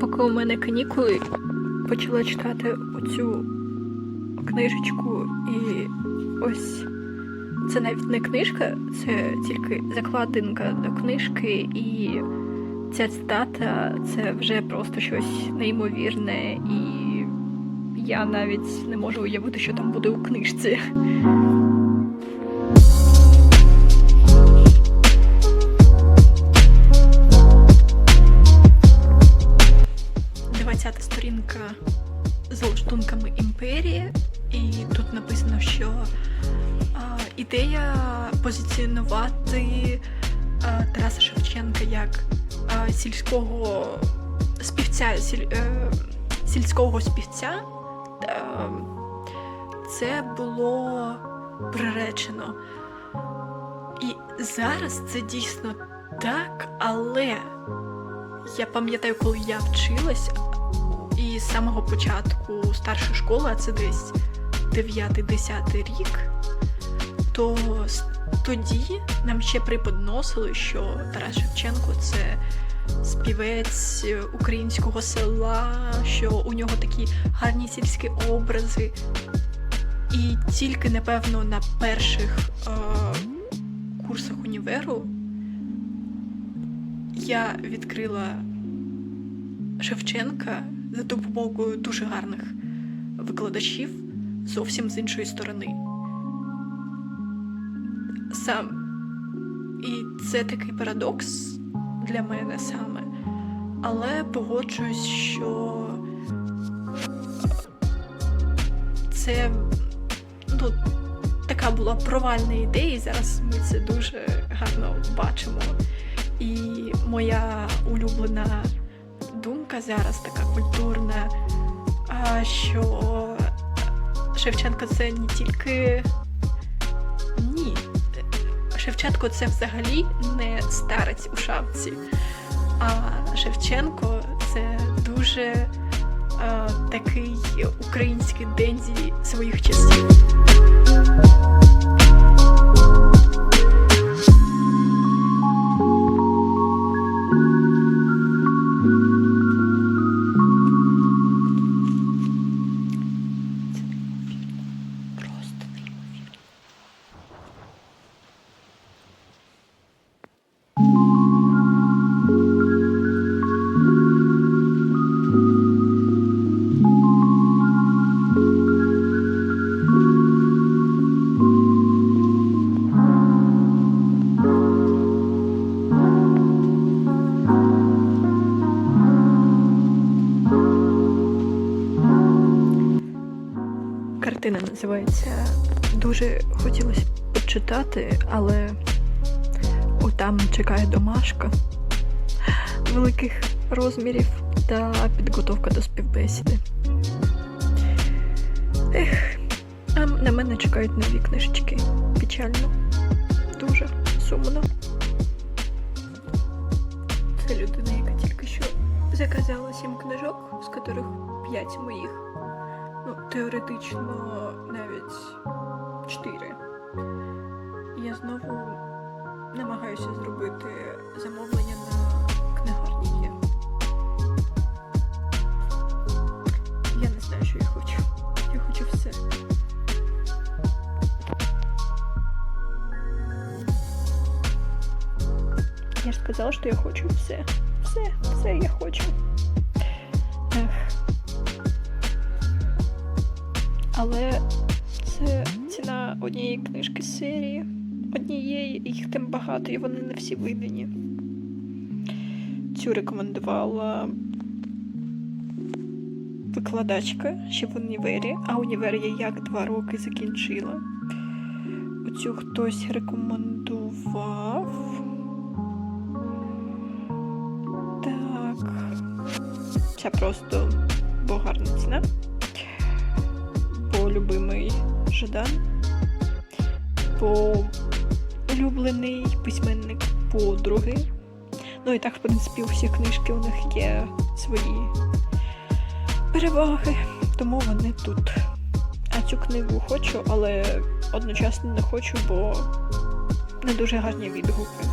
поки у мене канікули, почала читати оцю книжечку, і ось це навіть не книжка, це тільки закладинка до книжки, і ця цитата це вже просто щось неймовірне, і я навіть не можу уявити, що там буде у книжці. Ідея позиціонувати а, Тараса Шевченка як а, сільського співця, сіль, е, сільського співця. е, це було приречено. І зараз це дійсно так, але я пам'ятаю, коли я вчилась, і з самого початку старшої школи, а це десь 9-10 рік, то тоді нам ще преподносили, що Тарас Шевченко це співець українського села, що у нього такі гарні сільські образи. І тільки, напевно, на перших е, курсах універу я відкрила Шевченка за допомогою дуже гарних викладачів зовсім з іншої сторони. Сам. І це такий парадокс для мене саме. Але погоджуюсь, що це ну, така була провальна ідея, і зараз ми це дуже гарно бачимо. І моя улюблена думка зараз така культурна, що Шевченко це не тільки. Шевченко це взагалі не старець у шапці, а Шевченко це дуже а, такий український дензі своїх часів. Картина називається Дуже хотілося почитати, але отам чекає домашка великих розмірів та підготовка до співбесіди. Ех, а на мене чекають нові книжечки. Печально. Дуже сумно. Це людина, яка тільки що заказала сім книжок, з яких п'ять моїх. Ну, теоретично навіть чотири. Я знову намагаюся зробити замовлення на книгарні. Я не знаю, що я хочу. Я хочу все. Я ж сказала, що я хочу все. Все, все я хочу. Ех. Але це ціна однієї книжки з серії. Однієї, їх там багато, і вони не всі видані. Цю рекомендувала викладачка ще в універі, а універ я як два роки закінчила. Оцю хтось рекомендував. Так. Ця просто бо гарна ціна любимий Жадан, бо улюблений письменник подруги. Ну і так, в принципі, у всіх книжки у них є свої переваги, тому вони тут. А цю книгу хочу, але одночасно не хочу, бо не дуже гарні відгуки.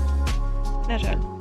На жаль.